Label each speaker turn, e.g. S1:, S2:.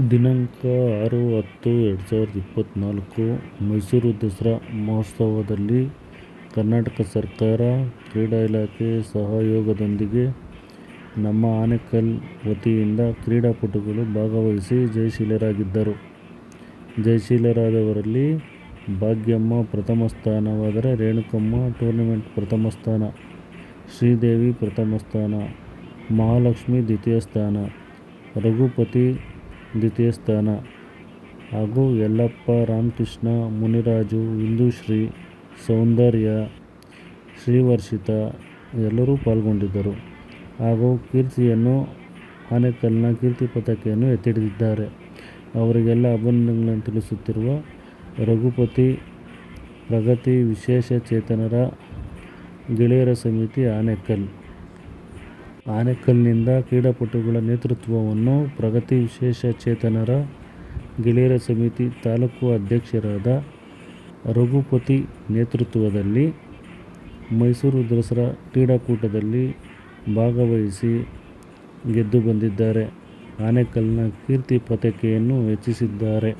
S1: ದಿನಾಂಕ ಆರು ಹತ್ತು ಎರಡು ಸಾವಿರದ ಇಪ್ಪತ್ತ್ನಾಲ್ಕು ಮೈಸೂರು ದಸರಾ ಮಹೋತ್ಸವದಲ್ಲಿ ಕರ್ನಾಟಕ ಸರ್ಕಾರ ಕ್ರೀಡಾ ಇಲಾಖೆ ಸಹಯೋಗದೊಂದಿಗೆ ನಮ್ಮ ಆನೇಕಲ್ ವತಿಯಿಂದ ಕ್ರೀಡಾಪಟುಗಳು ಭಾಗವಹಿಸಿ ಜಯಶೀಲರಾಗಿದ್ದರು. ಜಯಶೀಲರಾದವರಲ್ಲಿ ಭಾಗ್ಯಮ್ಮ ಪ್ರಥಮ ಸ್ಥಾನವಾದರೆ, ರೇಣುಕಮ್ಮ ಟೂರ್ನಮೆಂಟ್ ಪ್ರಥಮ ಸ್ಥಾನ, ಶ್ರೀದೇವಿ ಪ್ರಥಮ ಸ್ಥಾನ, ಮಹಾಲಕ್ಷ್ಮಿ ದ್ವಿತೀಯ ಸ್ಥಾನ, ರಘುಪತಿ ದ್ವಿತೀಯ ಸ್ಥಾನ. ಹಾಗೂ ಯಲ್ಲಪ್ಪ, ರಾಮಕೃಷ್ಣ, ಮುನಿರಾಜು, ಇಂದುಶ್ರೀ, ಸೌಂದರ್ಯ, ಶ್ರೀವರ್ಷಿತ ಎಲ್ಲರೂ ಪಾಲ್ಗೊಂಡಿದ್ದರು. ಹಾಗೂ ಕೀರ್ತಿಯನ್ನು ಆನೇಕಲ್ನ ಕೀರ್ತಿ ಪತಾಕೆಯನ್ನು ಎತ್ತಿಡಿದಿದ್ದಾರೆ. ಅವರಿಗೆಲ್ಲ ಅಭಿನಂದನೆಗಳನ್ನು ತಿಳಿಸುತ್ತಿರುವ ರಘುಪತಿ ಪ್ರಗತಿ ವಿಶೇಷ ಚೇತನರ ಗೆಳೆಯರ ಸಮಿತಿ, ಆನೇಕಲ್. ಆನೇಕಲ್ನಿಂದ ಕ್ರೀಡಾಪಟುಗಳ ನೇತೃತ್ವವನ್ನು ಪ್ರಗತಿ ವಿಶೇಷ ಚೇತನರ ಗೆಳೆಯರ ಸಮಿತಿ ತಾಲೂಕು ಅಧ್ಯಕ್ಷರಾದ ರಘುಪತಿ ನೇತೃತ್ವದಲ್ಲಿ ಮೈಸೂರು ದಸರಾ ಕ್ರೀಡಾಕೂಟದಲ್ಲಿ ಭಾಗವಹಿಸಿ ಗೆದ್ದು ಬಂದಿದ್ದಾರೆ. ಆನೇಕಲ್ನ ಕೀರ್ತಿ ಪತಾಕೆಯನ್ನು ಹೆಚ್ಚಿಸಿದ್ದಾರೆ.